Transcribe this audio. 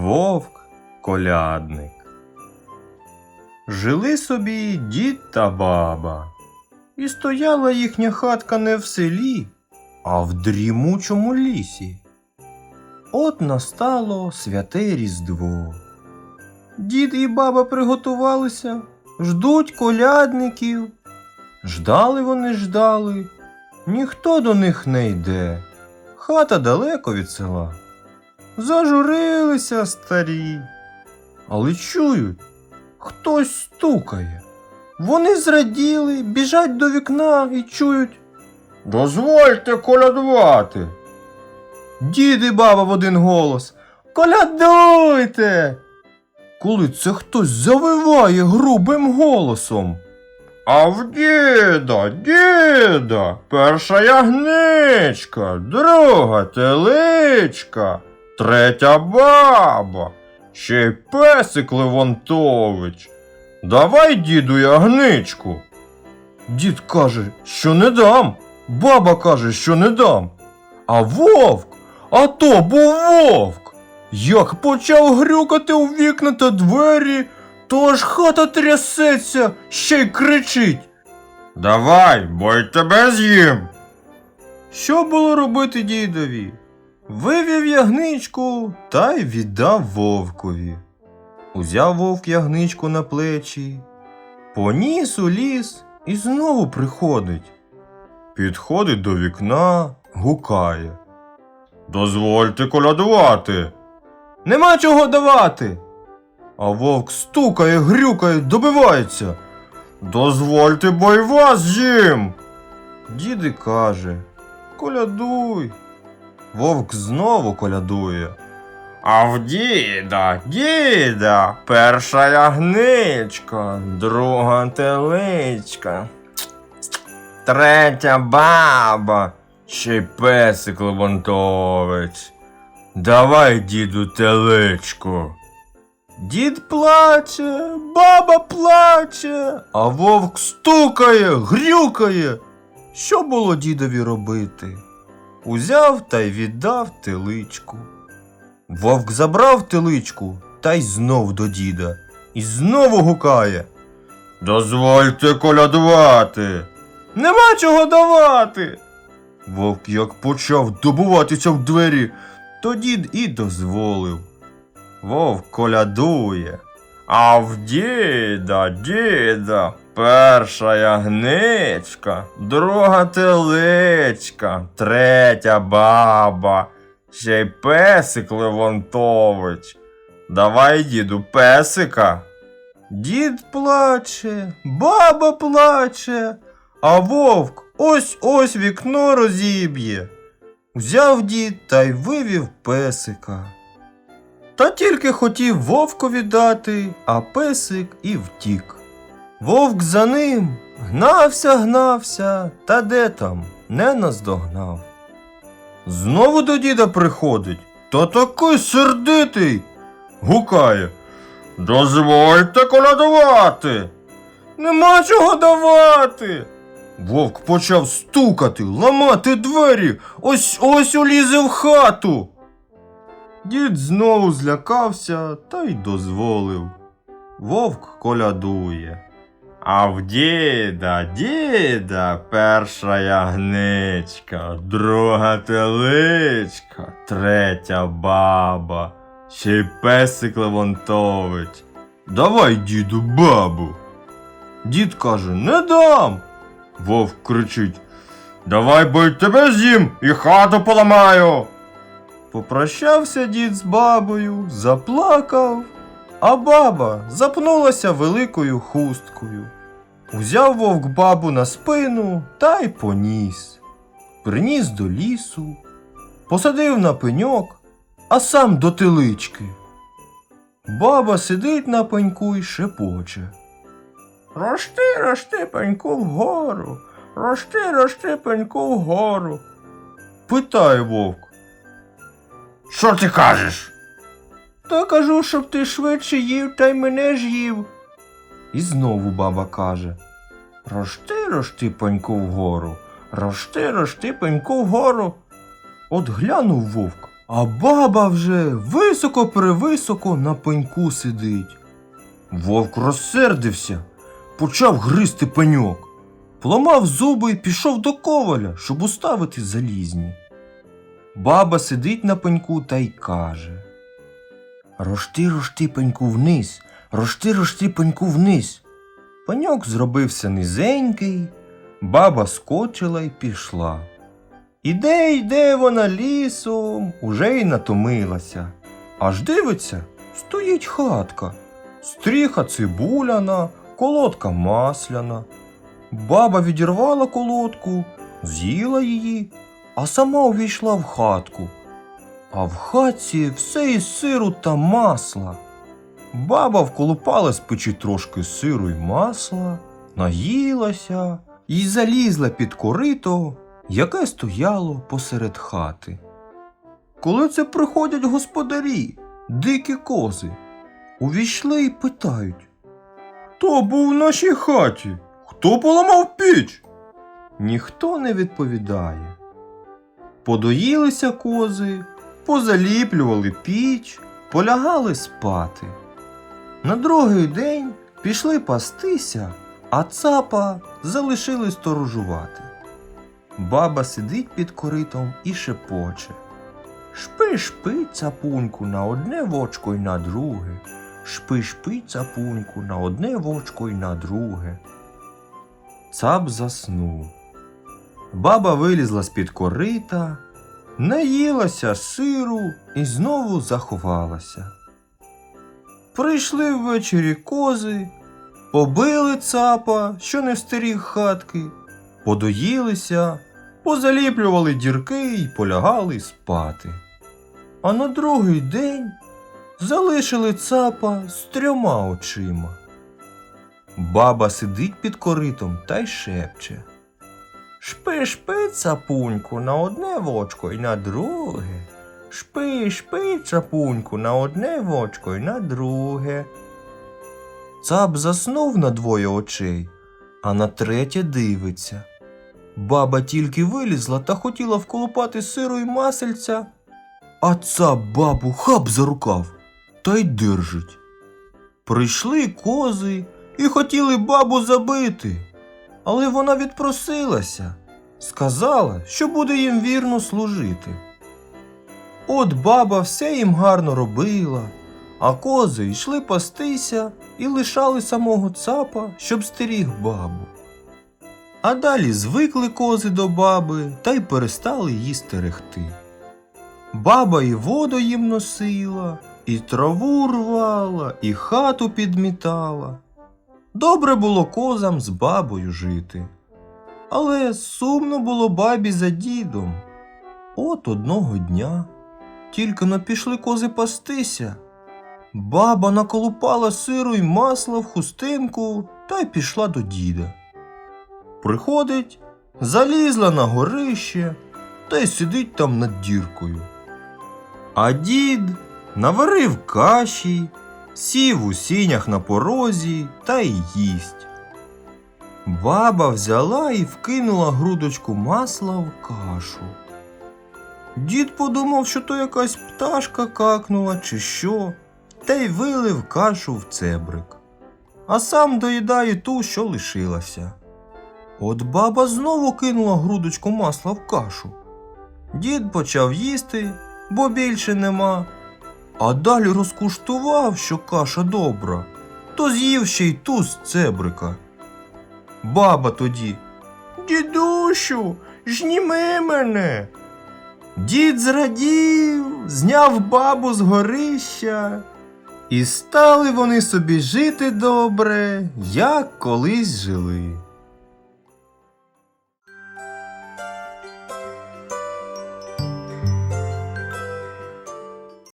Вовк колядник. Жили собі дід та баба, і стояла їхня хатка не в селі, а в дрімучому лісі. От настало святе Різдво. Дід і баба приготувалися, ждуть колядників. Ждали вони ждали, ніхто до них не йде. Хата далеко від села. Зажурилися старі. Але чують, хтось стукає. Вони зраділи, біжать до вікна і чують. Дозвольте колядувати. Дід і баба в один голос. Колядуйте. Коли це хтось завиває грубим голосом. А в діда, діда, перша ягничка, друга теличка, третя баба, ще й песик Левонтович. Давай, діду, ягничку. Дід каже, що не дам. Баба каже, що не дам. А вовк, а то був вовк. Як почав грюкати у вікна та двері, то аж хата трясеться, ще й кричить. Давай, бо й тебе з'їм. Що було робити дідові? Вивів ягничку та й віддав вовкові. Узяв вовк ягничку на плечі, поніс у ліс і знову приходить. Підходить до вікна, гукає. Дозвольте колядувати. Нема чого давати. А вовк стукає, грюкає, добивається. Дозвольте, бо й вас з'їм. Дід і каже Колядуй. Вовк знову колядує. А в діда, діда, перша ягничка, друга теличка, третя баба, ще й песик Левонтович. Давай, діду, теличку. Дід плаче, баба плаче, а вовк стукає, грюкає. Що було дідові робити? Узяв та й віддав теличку. Вовк забрав теличку та й знов до діда і знову гукає. Дозвольте колядувати. Нема чого давати. Вовк як почав добуватися в двері, то дід і дозволив. Вовк колядує. А в діда, діда, перша ягничка, друга теличка, третя баба, ще й песик Левонтович. Давай, діду, песика. Дід плаче, баба плаче, а вовк ось ось вікно розіб'є. Взяв дід та й вивів песика. Та тільки хотів вовкові дати, а песик і втік. Вовк за ним гнався, гнався, та де там не наздогнав. Знову до діда приходить, та такий сердитий. Гукає. Дозвольте колядувати. Нема чого давати. Вовк почав стукати, ламати двері, ось ось улізе в хату. Дід знову злякався та й дозволив. Вовк колядує. А в діда, діда, перша ягничка, друга теличка, третя баба, ще й песик Левонтович. Давай, діду, бабу. Дід каже, не дам. Вовк кричить. Давай, бо й тебе з'їм і хату поламаю. Попрощався дід з бабою, заплакав, а баба запнулася великою хусткою. Узяв вовк бабу на спину та й поніс. Приніс до лісу, посадив на пеньок, а сам до телички. Баба сидить на пеньку й шепоче. Рости, рости, пеньку вгору, рости, рости, пеньку вгору. Питає вовк. Що ти кажеш? Та кажу, щоб ти швидше їв та й мене ж їв. І знову баба каже Рости, рости, пеньку вгору, рости, рости, пеньку вгору. От глянув вовк, а баба вже високо-перевисоко на пеньку сидить. Вовк розсердився, почав гризти пеньок, поламав зуби і пішов до коваля, щоб уставити залізні. Баба сидить на пеньку та й каже Рожти, пеньку вниз, рожти, пеньку вниз. Пеньок зробився низенький, баба скочила й пішла. Іде, йде вона лісом, уже й натомилася. Аж дивиться, стоїть хатка, стріха цибуляна, колодка масляна. Баба відірвала колодку, з'їла її, а сама увійшла в хатку. А в хатці все із сиру та масла. Баба вколупала з печі трошки сиру й масла, наїлася і залізла під корито, яке стояло посеред хати. Коли це приходять господарі, дикі кози, увійшли й питають Хто був в нашій хаті? Хто поламав піч? Ніхто не відповідає. Подоїлися кози, позаліплювали піч, полягали спати. На другий день пішли пастися, а цапа залишили сторожувати. Баба сидить під коритом і шепоче. Шпи, шпи, цапуньку, на одне вочко й на друге. Шпи, шпи, цапуньку, на одне вочко й на друге. Цап заснув. Баба вилізла з-під корита, наїлася сиру і знову заховалася. Прийшли ввечері кози, побили цапа, що не встеріг хатки, подоїлися, позаліплювали дірки й полягали спати. А на другий день залишили цапа з трьома очима. Баба сидить під коритом та й шепче. Шпи, шпи, цапуньку, на одне вочко й на друге. Шпи, шпи, цапуньку, на одне вочко й на друге. Цап заснув на двоє очей, а на третє дивиться. Баба тільки вилізла та хотіла вколупати сиру й масельця, а цап бабу хап за рукав та й держить. Прийшли кози і хотіли бабу забити, але вона відпросилася, сказала, що буде їм вірно служити. От баба все їм гарно робила, а кози йшли пастися і лишали самого цапа, щоб стеріг бабу. А далі звикли кози до баби та й перестали її стерегти. Баба і воду їм носила, і траву рвала, і хату підмітала. Добре було козам з бабою жити. Але сумно було бабі за дідом. От одного дня тільки но пішли кози пастися. Баба наколупала сиру й масла в хустинку та й пішла до діда. Приходить, залізла на горище та й сидить там над діркою. А дід наварив каші, сів у сінях на порозі та й їсть. Баба взяла і вкинула грудочку масла в кашу. Дід подумав, що то якась пташка какнула чи що, та й вилив кашу в цебрик, а сам доїдає ту, що лишилася. От баба знову кинула грудочку масла в кашу. Дід почав їсти, бо більше нема, а далі розкуштував, що каша добра, то з'їв ще й ту з цебрика. Баба тоді. Дідусю, жніми мене. Дід зрадів, зняв бабу з горища, і стали вони собі жити добре, як колись жили.